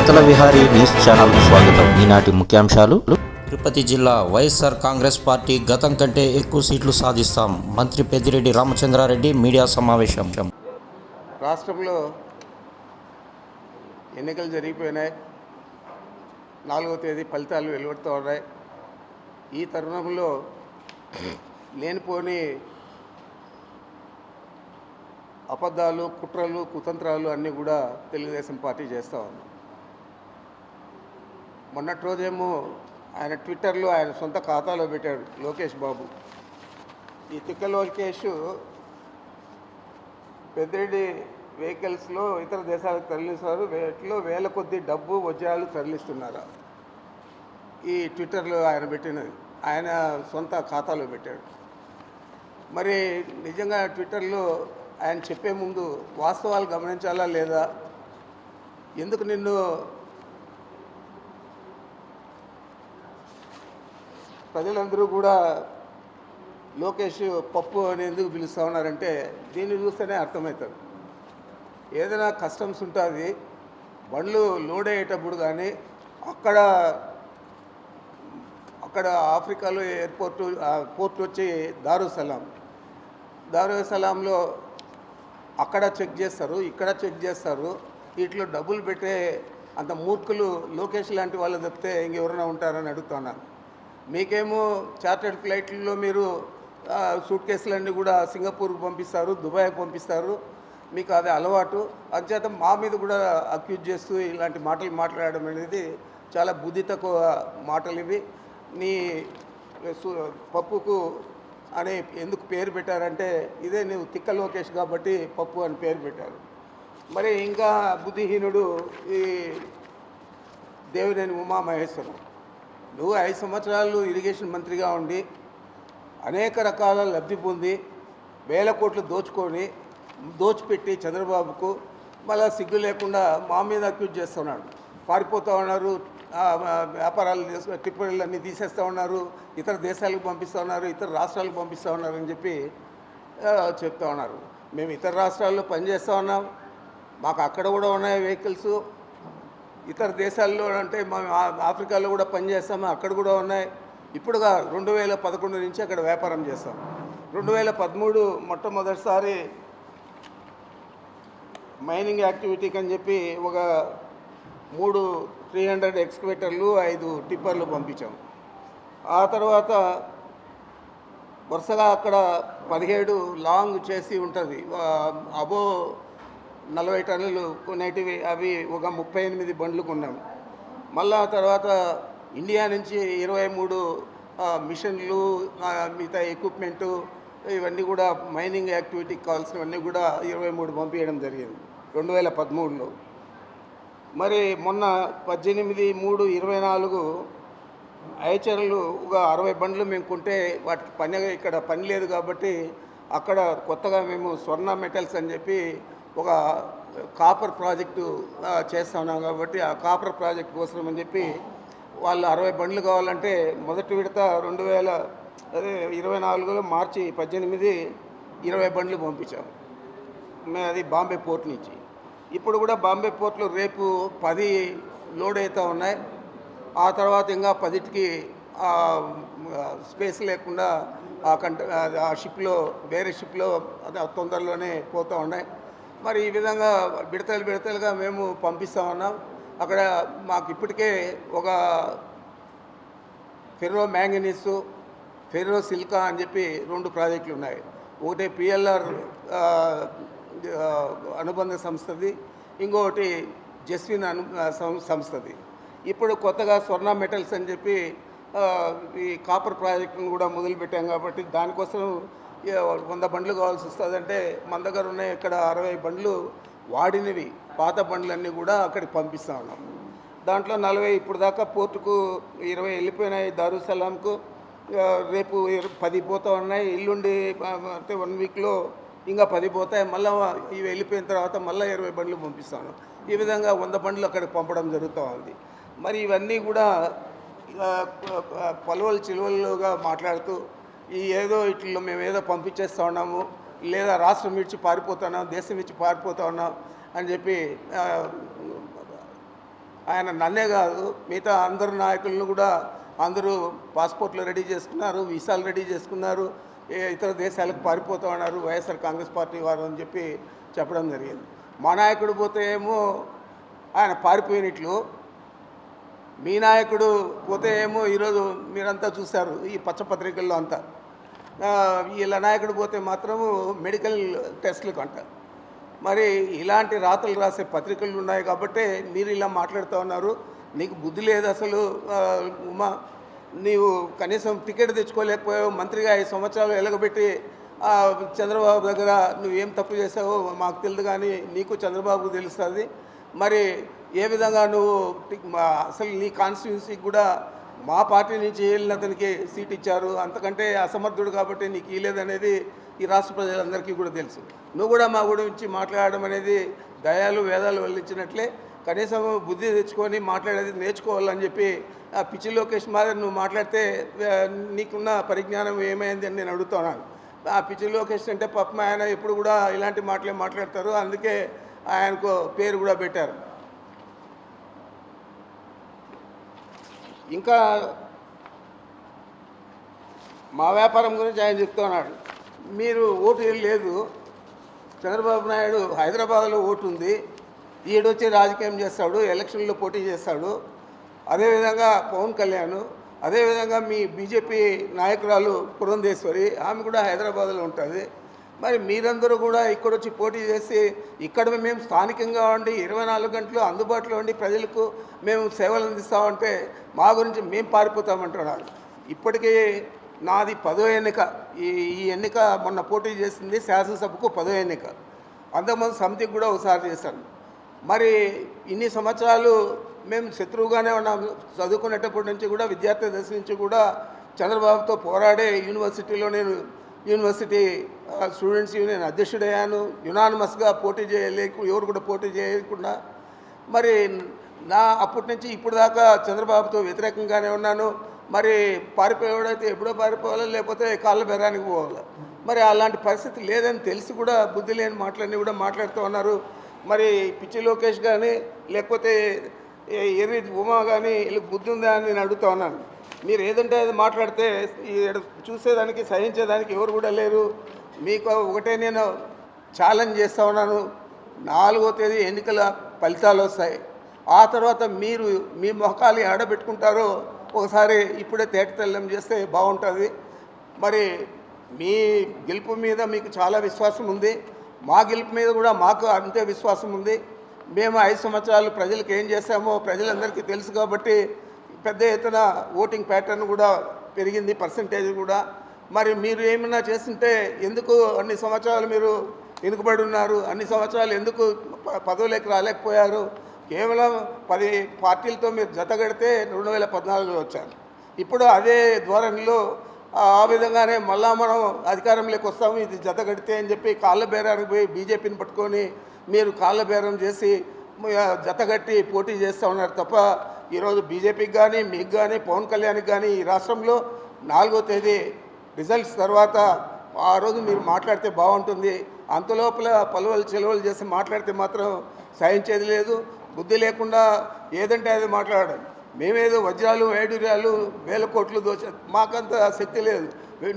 వార్తల Vihari news channel స్వాగతం. ఈనాటి ముఖ్యాంశాలు. తిరుపతి జిల్లా వైఎస్ఆర్ కాంగ్రెస్ పార్టీ గతం కంటే ఎక్కువ సీట్లు సాధిస్తాం. మంత్రి పెద్దిరెడ్డి రామచంద్రారెడ్డి మీడియా సమావేశం. రాష్ట్రంలో ఎన్నికలు జరిగిపోయినాయి. నాలుగవ తేదీ ఫలితాలు వెలువడుతూ ఉన్నాయి. ఈ తరుణంలో లేనిపోని అబద్ధాలు కుట్రలు కుతంత్రాలు అన్నీ కూడా తెలుగుదేశం పార్టీ చేస్తూ ఉంది. మొన్నటి రోజేమో ఆయన ట్విట్టర్లో ఆయన సొంత ఖాతాలో పెట్టాడు లోకేష్ బాబు. ఈ తిక్క లోకేష్ పెద్దిరెడ్డి వెహికల్స్లో ఇతర దేశాలకు తరలిస్తారు. వీటిలో వేల కొద్ది డబ్బు వజ్రాలు తరలిస్తున్నారా? ఈ ట్విట్టర్లో ఆయన పెట్టినది ఆయన సొంత ఖాతాలో పెట్టాడు. మరి నిజంగా ట్విట్టర్లో ఆయన చెప్పే ముందు వాస్తవాలు గమనించాలా లేదా? ఎందుకు నిన్ను ప్రజలందరూ కూడా లోకేష్ పప్పు అని ఎందుకు పిలుస్తూ ఉన్నారంటే దీన్ని చూస్తేనే అర్థమవుతుంది. ఏదైనా కస్టమ్స్ ఉంటుంది బండ్లు లోడ్ అయ్యేటప్పుడు కానీ అక్కడ అక్కడ ఆఫ్రికాలో ఎయిర్పోర్టు పోర్ట్ వచ్చి దారుసలాం. దారుసలాంలో అక్కడ చెక్ చేస్తారు ఇక్కడ చెక్ చేస్తారు. వీటిలో డబ్బులు పెట్టే అంత మూర్ఖులు లోకేష్ లాంటి వాళ్ళు తప్పితే ఇంకెవరైనా ఉంటారని అడుగుతున్నాను మీకేమో చార్టెడ్ ఫ్లైట్లలో మీరు సూట్ కేసులన్నీ కూడా సింగపూర్కి పంపిస్తారు దుబాయ్కి పంపిస్తారు. మీకు అది అలవాటు. అంచేత మా మీద కూడా అక్యూజ్ చేస్తూ ఇలాంటి మాటలు మాట్లాడడం అనేది చాలా బుద్ధి తక్కువ మాటలు ఇవి నీ పప్పుకు అని ఎందుకు పేరు పెట్టారంటే ఇదే నువ్వు తిక్క లోకేష్ కాబట్టి పప్పు అని పేరు పెట్టారు. మరి ఇంకా బుద్ధిహీనుడు ఈ దేవినేని ఉమామహేశ్వరం. నువ్వు ఐదు సంవత్సరాలు ఇరిగేషన్ మంత్రిగా ఉండి అనేక రకాల లబ్ధి పొంది వేల కోట్లు దోచుకొని దోచిపెట్టి చంద్రబాబుకు మళ్ళా సిగ్గు లేకుండా మా మీద అక్యూజ్ చేస్తున్నాడు పారిపోతూ ఉన్నారు వ్యాపారాలు చేసు అన్నీ తీసేస్తూ ఉన్నారు ఇతర దేశాలకు పంపిస్తూ ఉన్నారు ఇతర రాష్ట్రాలకు పంపిస్తూ ఉన్నారు అని చెప్పి చెప్తా ఉన్నారు. మేము ఇతర రాష్ట్రాల్లో పనిచేస్తూ ఉన్నాం మాకు అక్కడ కూడా ఉన్నాయి వెహికల్స్. ఇతర దేశాల్లో అంటే మేము ఆఫ్రికాలో కూడా పనిచేస్తాము అక్కడ కూడా ఉన్నాయి. ఇప్పుడుగా రెండు వేల పదకొండు నుంచి అక్కడ వ్యాపారం చేస్తాం. రెండు వేల పదమూడు మొట్టమొదటిసారి మైనింగ్ యాక్టివిటీకి అని చెప్పి ఒక మూడు త్రీ హండ్రెడ్ ఎక్స్కవేటర్లు ఐదు టిప్పర్లు పంపించాం. ఆ తర్వాత వరుసగా అక్కడ పదిహేడు లాంగ్ చేసి ఉంటుంది. అబో నలభై టన్నులు కొనేటివి అవి ఒక ముప్పై ఎనిమిది బండ్లు కొన్నాం. మళ్ళా తర్వాత ఇండియా నుంచి ఇరవై మూడు మిషన్లు మిగతా ఎక్విప్మెంటు ఇవన్నీ కూడా మైనింగ్ యాక్టివిటీకి కావాల్సినవన్నీ కూడా ఇరవై మూడు పంపించడం జరిగింది రెండు వేల పదమూడులో. మరి మొన్న పద్దెనిమిది మూడు ఇరవై నాలుగు ఐచర్లు ఒక అరవై బండ్లు మేము కొంటే వాటికి పని ఇక్కడ పని లేదు కాబట్టి అక్కడ కొత్తగా మేము స్వర్ణ మెటల్స్ అని చెప్పి ఒక కాపర్ ప్రాజెక్టు చేస్తా ఉన్నాం కాబట్టి ఆ కాపర్ ప్రాజెక్ట్ కోసం అని చెప్పి వాళ్ళు అరవై బండ్లు కావాలంటే మొదటి విడత రెండు వేల అదే ఇరవై నాలుగులో మార్చి పద్దెనిమిది ఇరవై బండ్లు పంపించాం. మేము అది బాంబే పోర్ట్ నుంచి. ఇప్పుడు కూడా బాంబే పోర్ట్లో రేపు పది లోడ్ అవుతూ ఉన్నాయి. ఆ తర్వాత ఇంకా పదిటికి స్పేస్ లేకుండా ఆ కంట ఆ షిప్లో వేరే షిప్లో అదే తొందరలోనే పోతూ ఉన్నాయి. మరి ఈ విధంగా విడతలు విడతలుగా మేము పంపిస్తామన్నాం అక్కడ మాకు ఇప్పటికే ఒక ఫెర్రో మ్యాంగనీస్ ఫెర్రో సిల్కా అని చెప్పి రెండు ప్రాజెక్టులు ఉన్నాయి. ఒకటి పిఎల్ఆర్ అనుబంధ సంస్థది ఇంకొకటి జస్విన్ అను సం- సంస్థది. ఇప్పుడు కొత్తగా స్వర్ణ మెటల్స్ అని చెప్పి ఈ కాపర్ ప్రాజెక్టును కూడా మొదలుపెట్టాం కాబట్టి దానికోసం వంద బండ్లు కావాల్సి వస్తుందంటే మన దగ్గర ఉన్నాయి ఇక్కడ అరవై బండ్లు వాడినవి పాత బండ్లన్నీ కూడా అక్కడికి పంపిస్తూ ఉన్నాం. దాంట్లో నలభై ఇప్పుడు దాకా పోర్టుకు ఇరవై వెళ్ళిపోయినాయి దారుసలాంకు రేపు పది పోతా ఉన్నాయి ఇల్లుండి అంటే వన్ వీక్లో ఇంకా పది పోతాయి మళ్ళీ ఇవి వెళ్ళిపోయిన తర్వాత మళ్ళీ ఇరవై బండ్లు పంపిస్తాను ఈ విధంగా వంద బండ్లు అక్కడికి పంపడం జరుగుతూ ఉంది. మరి ఇవన్నీ కూడా పలువలు చిలువలుగా మాట్లాడుతూ ఈ ఏదో ఇట్లలో మేము ఏదో పంపించేస్తూ ఉన్నాము లేదా రాష్ట్రం ఇచ్చి పారిపోతున్నాం దేశం ఇచ్చి పారిపోతా ఉన్నాం అని చెప్పి ఆయన నన్నే కాదు మిగతా అందరు నాయకులను కూడా అందరూ పాస్పోర్ట్లు రెడీ చేసుకున్నారు వీసాలు రెడీ చేసుకున్నారు ఇతర దేశాలకు పారిపోతూ ఉన్నారు వైఎస్ఆర్ కాంగ్రెస్ పార్టీ వారు అని చెప్పి చెప్పడం జరిగింది. మా నాయకుడు పోతే ఏమో ఆయన పారిపోయినట్లు మీ నాయకుడు పోతే ఏమో ఈరోజు మీరంతా చూశారు ఈ పచ్చపత్రికల్లో అంతా. వీళ్ళ నాయకుడు పోతే మాత్రము మెడికల్ టెస్ట్లకు అంట మరి ఇలాంటి రాతలు రాసే పత్రికలు ఉన్నాయి కాబట్టి మీరు ఇలా మాట్లాడుతూ ఉన్నారు. నీకు బుద్ధి లేదు అసలు ఉమా నీవు కనీసం టికెట్ తెచ్చుకోలేకపోయావు మంత్రిగా ఐదు సంవత్సరాలు ఎలగబెట్టి చంద్రబాబు దగ్గర నువ్వేం తప్పు చేసావో మాకు తెలియదు కానీ నీకు చంద్రబాబుకు తెలుస్తుంది. మరి ఏ విధంగా నువ్వు టి- అసలు నీ కాన్స్టిట్యున్సీకి కూడా మా పార్టీ నుంచి వెళ్ళిన అతనికి సీట్ ఇచ్చారు. అంతకంటే అసమర్థుడు కాబట్టి నీకు ఇవ్వలేదనేది ఈ రాష్ట్ర ప్రజలందరికీ కూడా తెలుసు. నువ్వు కూడా మా గురించి మాట్లాడడం అనేది దయాలు వేదాలు వల్లించినట్లే. కనీసం బుద్ధి తెచ్చుకొని మాట్లాడేది నేర్చుకోవాలని చెప్పి ఆ పిచ్చి లోకేష్ మాదిరి నువ్వు మాట్లాడితే నీకున్న పరిజ్ఞానం ఏమైంది అని నేను అడుగుతున్నాను ఆ పిచ్చి లోకేష్ అంటే పాపం ఆయన ఎప్పుడు కూడా ఇలాంటి మాటలే మాట్లాడతారు. అందుకే ఆయనకు పేరు కూడా పెట్టారు. ఇంకా మా వ్యాపారం గురించి ఆయన చెప్తున్నాడు మీరు ఓటు ఏం లేదు చంద్రబాబు నాయుడు హైదరాబాద్లో ఓటు ఉంది ఈడొచ్చి రాజకీయం చేస్తాడు ఎలక్షన్లో పోటీ చేస్తాడు. అదేవిధంగా పవన్ కళ్యాణ్ అదేవిధంగా మీ బీజేపీ నాయకురాలు పురంధేశ్వరి ఆమె కూడా హైదరాబాద్లో ఉంటుంది. మరి మీరందరూ కూడా ఇక్కడ వచ్చి పోటీ చేసి ఇక్కడ మేము స్థానికంగా ఉండి ఇరవై నాలుగు గంటలు అందుబాటులో ఉండి ప్రజలకు మేము సేవలు అందిస్తామంటే మా గురించి మేము పారిపోతామంటున్నారు. ఇప్పటికీ నాది పదో ఎన్నిక. ఈ ఈ ఎన్నిక మొన్న పోటీ చేసింది శాసనసభకు పదో ఎన్నిక. అంతకుముందు సమితికి కూడా ఒకసారి చేశాను. మరి ఇన్ని సంవత్సరాలు మేము శత్రువుగానే ఉన్నాము. చదువుకునేటప్పటి నుంచి కూడా విద్యార్థి దశ నుంచి కూడా చంద్రబాబుతో పోరాడే యూనివర్సిటీలో నేను యూనివర్సిటీ స్టూడెంట్స్ యూనియన్ అధ్యక్షుడయ్యాను యునానిమస్గా పోటీ చేయలేకు ఎవరు కూడా పోటీ చేయకుండా. మరి నా అప్పటి నుంచి ఇప్పుడు దాకా చంద్రబాబుతో వ్యతిరేకంగానే ఉన్నాను. మరి పారిపోయేవాడైతే ఎప్పుడో పారిపోవాలి లేకపోతే కాళ్ళ బెరానికి పోవాలి? మరి అలాంటి పరిస్థితి లేదని తెలిసి కూడా బుద్ధి లేని మాటలన్నీ కూడా మాట్లాడుతూ ఉన్నారు. మరి పిచ్చి లోకేష్ కానీ లేకపోతే ఎర్రి ఉమా కానీ వీళ్ళకి బుద్ధి ఉందా అని నేను అడుగుతా ఉన్నాను. మీరు ఏదంటే అది మాట్లాడితే చూసేదానికి సహించేదానికి ఎవరు కూడా లేరు. మీకు ఒకటే నేను ఛాలెంజ్ చేస్తూ ఉన్నాను. నాలుగో తేదీ ఎన్నికల ఫలితాలు వస్తాయి. ఆ తర్వాత మీరు మీ మొఖాలు ఆడబెట్టుకుంటారో ఒకసారి ఇప్పుడే తేటతెల్లం చేస్తే బాగుంటుంది. మరి మీ గెలుపు మీద మీకు చాలా విశ్వాసం ఉంది. మా గెలుపు మీద కూడా మాకు అంతే విశ్వాసం ఉంది. మేము ఐదు సంవత్సరాలు ప్రజలకు ఏం చేశామో ప్రజలందరికీ తెలుసు కాబట్టి పెద్ద ఎత్తున ఓటింగ్ ప్యాటర్న్ కూడా పెరిగింది పర్సంటేజ్ కూడా. మరి మీరు ఏమైనా చేస్తుంటే ఎందుకు అన్ని సంవత్సరాలు మీరు వెనుకబడి ఉన్నారు? అన్ని సంవత్సరాలు ఎందుకు ప- రాలేకపోయారు? కేవలం పది పార్టీలతో మీరు జతగడితే రెండు వేల పద్నాలుగులో వచ్చారు. ఇప్పుడు అదే ధోరణిలో ఆ విధంగానే మళ్ళా మనం అధికారంలోకి వస్తాము ఇది జతగడితే అని చెప్పి కాళ్ళ బేరానికి పోయి బీజేపీని పట్టుకొని మీరు కాళ్ళ బేరం చేసి జతగట్టి పోటీ చేస్తూ ఉన్నారు తప్ప ఈరోజు బీజేపీకి కానీ మీకు కానీ పవన్ కళ్యాణ్కి కానీ ఈ రాష్ట్రంలో నాలుగో తేదీ రిజల్ట్స్ తర్వాత ఆ రోజు మీరు మాట్లాడితే బాగుంటుంది. అంతలోపల పలువలు చెలవలు చేసి మాట్లాడితే మాత్రం సహించేది లేదు. బుద్ధి లేకుండా ఏదంటే అది మాట్లాడడం. మేమేదో వజ్రాలు వైడూర్యాలు వేల కోట్లు దోచా. మాకంత శక్తి లేదు.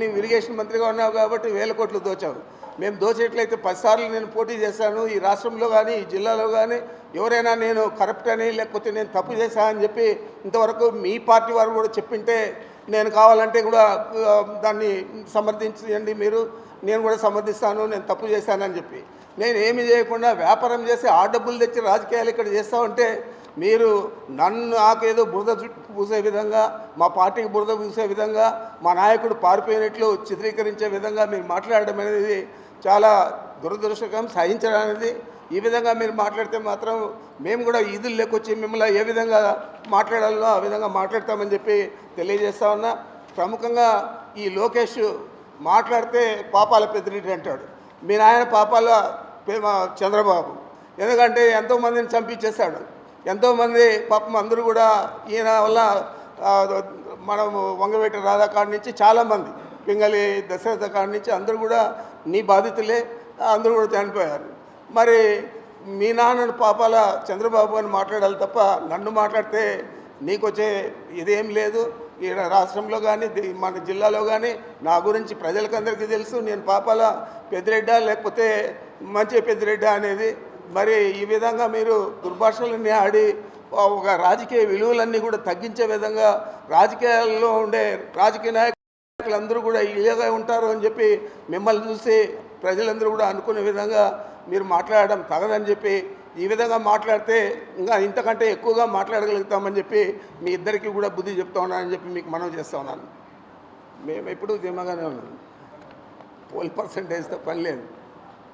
నీవు ఇరిగేషన్ మంత్రిగా ఉన్నావు కాబట్టి వేల కోట్లు దోచావు. మేము దోచేట్లయితే పదిసార్లు నేను పోటీ చేశాను. ఈ రాష్ట్రంలో కానీ ఈ జిల్లాలో కానీ ఎవరైనా నేను కరప్ట్ అని లేకపోతే నేను తప్పు చేశానని చెప్పి ఇంతవరకు మీ పార్టీ వారు కూడా చెప్పింటే నేను కావాలంటే కూడా దాన్ని సమర్థించండి మీరు. నేను కూడా సమర్థిస్తాను నేను తప్పు చేశానని చెప్పి. నేను ఏమి చేయకుండా వ్యాపారం చేసి ఆ డబ్బులు తెచ్చి రాజకీయాలు ఇక్కడ చేస్తా ఉంటే మీరు నన్ను నాకేదో బురద పూసే విధంగా మా పార్టీకి బురద పూసే విధంగా మా నాయకుడు పారిపోయినట్లు చిత్రీకరించే విధంగా మీరు మాట్లాడడం అనేది చాలా దురదృష్టకం సహించడానికి ఈ విధంగా మీరు మాట్లాడితే మాత్రం మేము కూడా ఈదులు లేకొచ్చి మిమ్మల్ని ఏ విధంగా మాట్లాడాలో ఆ విధంగా మాట్లాడతామని చెప్పి తెలియజేస్తా ఉన్నా. ప్రముఖంగా ఈ లోకేష్ మాట్లాడితే పాపాల పెద్దరెడ్డి అంటాడు. మీ నాయన పాపాల చంద్రబాబు. ఎందుకంటే ఎంతోమందిని చంపించేశాడు. ఎంతోమంది పాపం అందరూ కూడా ఈయన వల్ల మనం వంగవేట రాధాకాడి నుంచి చాలామంది పింగళి దశరథ కాడి నుంచి అందరూ కూడా నీ బాధితులే అందరూ కూడా చనిపోయారు. మరి మీ నాన్నను పాపాల చంద్రబాబు అని మాట్లాడాలి తప్ప నన్ను మాట్లాడితే నీకు వచ్చే ఇదేం లేదు. ఈ రాష్ట్రంలో కానీ మన జిల్లాలో కానీ నా గురించి ప్రజలకందరికీ తెలుసు. నేను పాపాల పెద్దిరెడ్డా లేకపోతే మంచి పెద్దిరెడ్డా అనేది. మరి ఈ విధంగా మీరు దుర్భాషలన్నీ ఆడి ఒక రాజకీయ విలువలన్నీ కూడా తగ్గించే విధంగా రాజకీయాల్లో ఉండే రాజకీయ నాయకులందరూ కూడా ఇలాగే ఉంటారు అని చెప్పి మిమ్మల్ని చూసి ప్రజలందరూ కూడా అనుకునే విధంగా మీరు మాట్లాడడం తగదని చెప్పి ఈ విధంగా మాట్లాడితే ఇంకా ఇంతకంటే ఎక్కువగా మాట్లాడగలుగుతామని చెప్పి మీ ఇద్దరికి కూడా బుద్ధి చెప్తా ఉన్నానని చెప్పి మీకు మనం చేస్తా ఉన్నాను. మేము ఎప్పుడూ ధీమాగానే ఉన్నాం. పోల్ పర్సంటేజ్తో పని లేదు.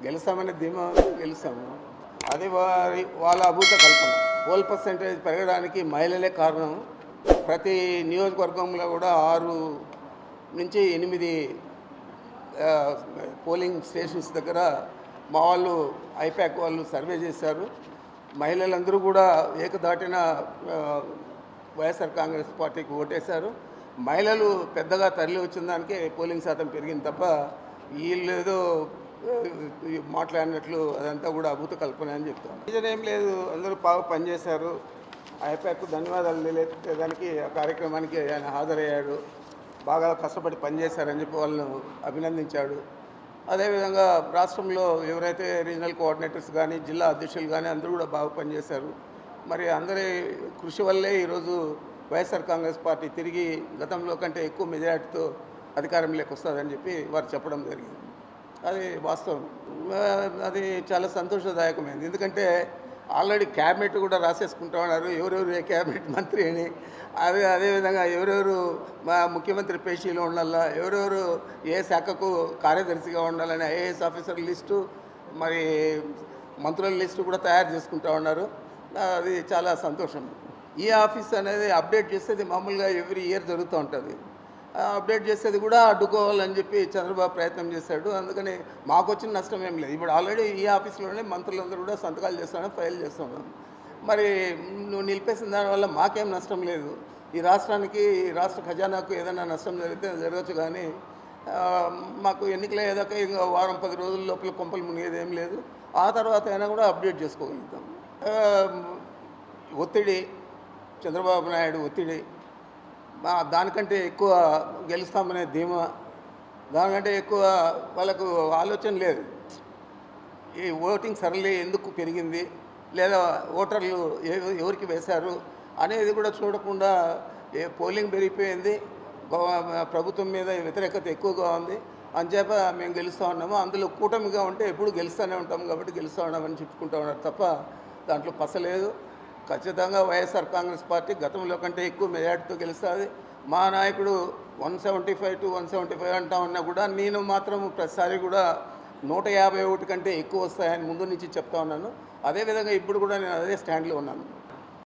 గెలుస్తామనే ధీమా గెలుస్తాము. అది వారి వాళ్ళ అభూత కల్పన. పోల్ పర్సంటేజ్ పెరగడానికి మహిళలే కారణం. ప్రతి నియోజకవర్గంలో కూడా ఆరు నుంచి ఎనిమిది పోలింగ్ స్టేషన్స్ దగ్గర మా వాళ్ళు ఐప్యాక్ వాళ్ళు సర్వే చేశారు. మహిళలందరూ కూడా ఏకదాటిన వైఎస్ఆర్ కాంగ్రెస్ పార్టీకి ఓటేశారు. మహిళలు పెద్దగా తరలి వచ్చిన దానికే పోలింగ్ శాతం పెరిగింది తప్ప వీళ్ళు ఏదో మాట్లాడినట్లు అదంతా కూడా అభూత కల్పన అని చెప్తాను. రీజన్ ఏం లేదు. అందరూ బాగా పనిచేశారు. ఐపాక్ ధన్యవాదాలు తెలియజేయడానికి ఆ కార్యక్రమానికి ఆయన హాజరయ్యాడు బాగా కష్టపడి పనిచేశారని చెప్పి వాళ్ళను అభినందించాడు. అదేవిధంగా రాష్ట్రంలో ఎవరైతే రీజనల్ కోఆర్డినేటర్స్ కానీ జిల్లా అధ్యక్షులు కానీ అందరూ కూడా బాగా పనిచేశారు. మరి అందరి కృషి వల్లే ఈరోజు వైఎస్ఆర్ కాంగ్రెస్ పార్టీ తిరిగి గతంలో కంటే ఎక్కువ మెజార్టీతో అధికారంలోకి వస్తుందని చెప్పి వారు చెప్పడం జరిగింది. అది వాస్తవం. అది చాలా సంతోషదాయకమైంది. ఎందుకంటే ఆల్రెడీ క్యాబినెట్ కూడా రాసేసుకుంటా ఉన్నారు ఎవరెవరు ఏ క్యాబినెట్ మంత్రి అని. అదే అదేవిధంగా ఎవరెవరు మా ముఖ్యమంత్రి పేషీలో ఉండాలా ఎవరెవరు ఏ శాఖకు కార్యదర్శిగా ఉండాలని ఐఏఎస్ ఆఫీసర్ లిస్టు మరి మంత్రుల లిస్టు కూడా తయారు చేసుకుంటా ఉన్నారు. అది చాలా సంతోషం. ఈ ఆఫీస్ అనేది అప్డేట్ చేసేది మామూలుగా ఎవ్రీ ఇయర్ జరుగుతూ ఉంటుంది. అప్డేట్ చేసేది కూడా అడ్డుకోవాలని చెప్పి చంద్రబాబు ప్రయత్నం చేశాడు. అందుకని మాకు వచ్చిన నష్టం ఏం లేదు. ఇప్పుడు ఆల్రెడీ ఈ ఆఫీస్లోనే మంత్రులందరూ కూడా సంతకాలు చేస్తున్నాం ఫైల్ చేస్తున్నాం మరి నువ్వు నిలిపేసిన దానివల్ల మాకేం నష్టం లేదు. ఈ రాష్ట్రానికి ఈ రాష్ట్ర ఖజానాకు ఏదైనా నష్టం జరిగితే జరగచ్చు కానీ మాకు ఎన్నికలు ఏదాకా ఇంకా వారం పది రోజుల లోపల కొంపలు మునిగేది ఏం లేదు. ఆ తర్వాత అయినా కూడా అప్డేట్ చేసుకోగలుగుతాం. ఒత్తిడి చంద్రబాబు నాయుడు ఒత్తిడి దానికంటే ఎక్కువ గెలుస్తామనే ధీమా దానికంటే ఎక్కువ వాళ్ళకు ఆలోచన లేదు. ఈ ఓటింగ్ సరళి ఎందుకు పెరిగింది? లేదా ఓటర్లు ఎవరికి వేశారు? అనేది కూడా చూడకుండా ఏ పోలింగ్ పెరిగిపోయింది. ప్రభుత్వం మీద వ్యతిరేకత ఎక్కువగా ఉంది. అంచేప మేము గెలుస్తూ ఉన్నాము. అందులో కూటమిగా ఉంటే ఎప్పుడు గెలుస్తూనే ఉంటాం కాబట్టి గెలుస్తూ ఉన్నామని చెప్పుకుంటూ ఉన్నారు తప్ప దాంట్లో పసలేదు ఖచ్చితంగా వైఎస్ఆర్ కాంగ్రెస్ పార్టీ గతంలో కంటే ఎక్కువ మెజార్టీతో గెలుస్తుంది. మా నాయకుడు one seventy five to one seventy five అంటా ఉన్నా కూడా నేను మాత్రం ప్రతిసారి కూడా నూట యాభై ఒకటి కంటే ఎక్కువ వస్తాయని ముందు నుంచి చెప్తా ఉన్నాను. అదేవిధంగా ఇప్పుడు కూడా నేను అదే స్టాండ్లో ఉన్నాను.